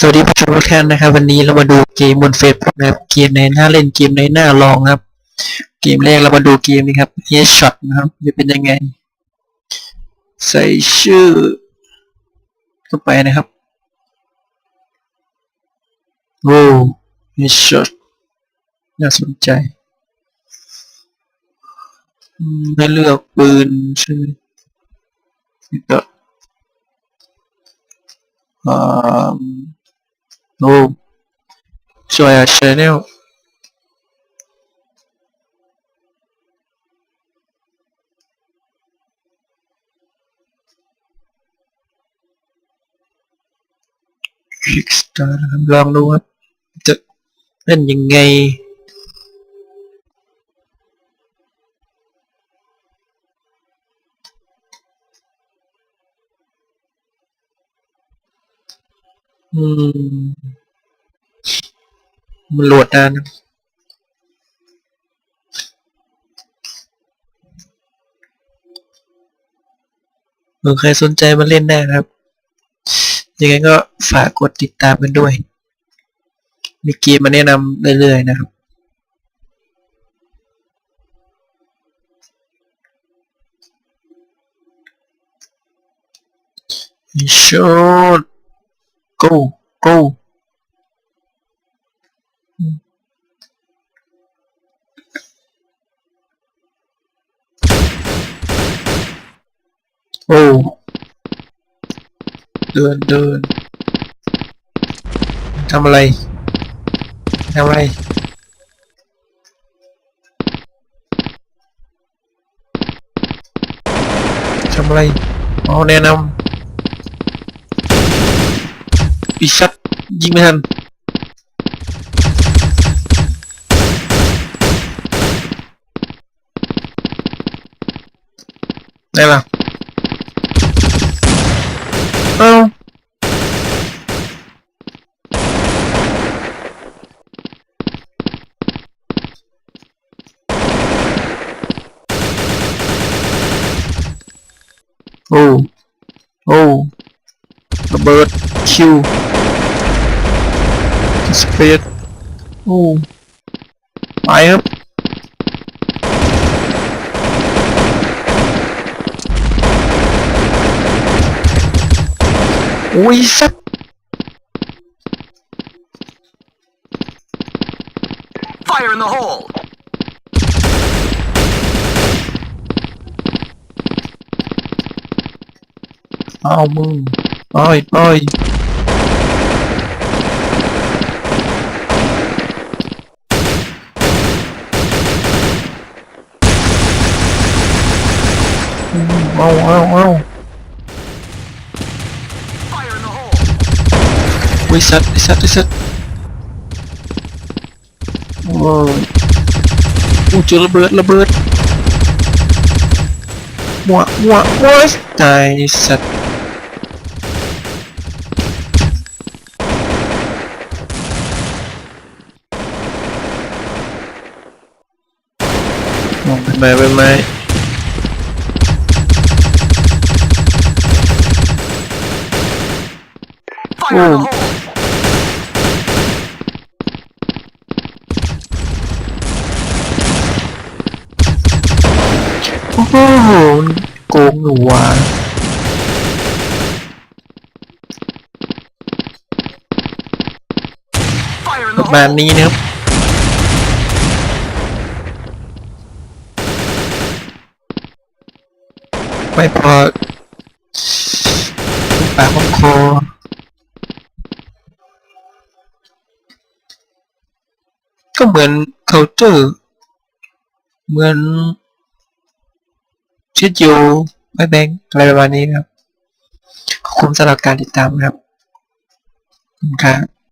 สวัสดีผู้ชมทุกท่านนะครับ วันนี้เรามาดูเกมบนเฟซบุ๊กนะครับเกมในหน้าเล่นเกมในหน้าลองครับ เกมแรกเรามาดูเกมนี้ครับ Headshot นะครับจะเป็นยังไง ใส่ชื่อเข้าไปนะครับโอ้ Headshot น่าสนใจอืมให้เลือกปืนใช่ไหมอ่าโอ้ช่วยชแนลคิกสตาร์นะครับลอง Boom. Rồi à, channel. Kickstarter làm loan luôn á. nên như ngay อืม มันโหลดนานนะเออใครสนใจมาเล่นได้นะครับ ยังไงก็ฝากกดติดตามกันด้วย มีเกมมาแนะนำเรื่อยๆนะครับ Shot go go โอ้เดิ câu câu ô đơn đơn tham lây. Tham lây. Tham lây. Ô đen không ไร ทำอะไรอ๋อแนะนำอีสัตว์ยิงไม่ทัน ได้ละเอ้าโอ้ โอ้ ระเบิดคิวสเปดโอ้ไปครับ อุ้ยสัตว์ Fire in the hole! เอามึงไปไปอื มเอาเอาเอา Fire in the hole! อุ้ยสัตว์ไอ้สัตว์ไอ้สัตว์โอ้ยอู้เจอระเบิดระเบิดมัวมัวมัวตายไอ้สัตว์ เป็นไม้เป็นไม้ Fire in the Oh. hole! โอ้โหมันโกงหนูว่ะ Fire in ป the ระมาณ hole! นี้นะครับ ไม่พอปากของคอก็เหมือนเคาน์เตอร์เหมือนชิดโยไม่แบงอะไรประมาณนี้ครับ ขอบคุณสำหรับการติดตามครับขอบคุณครับ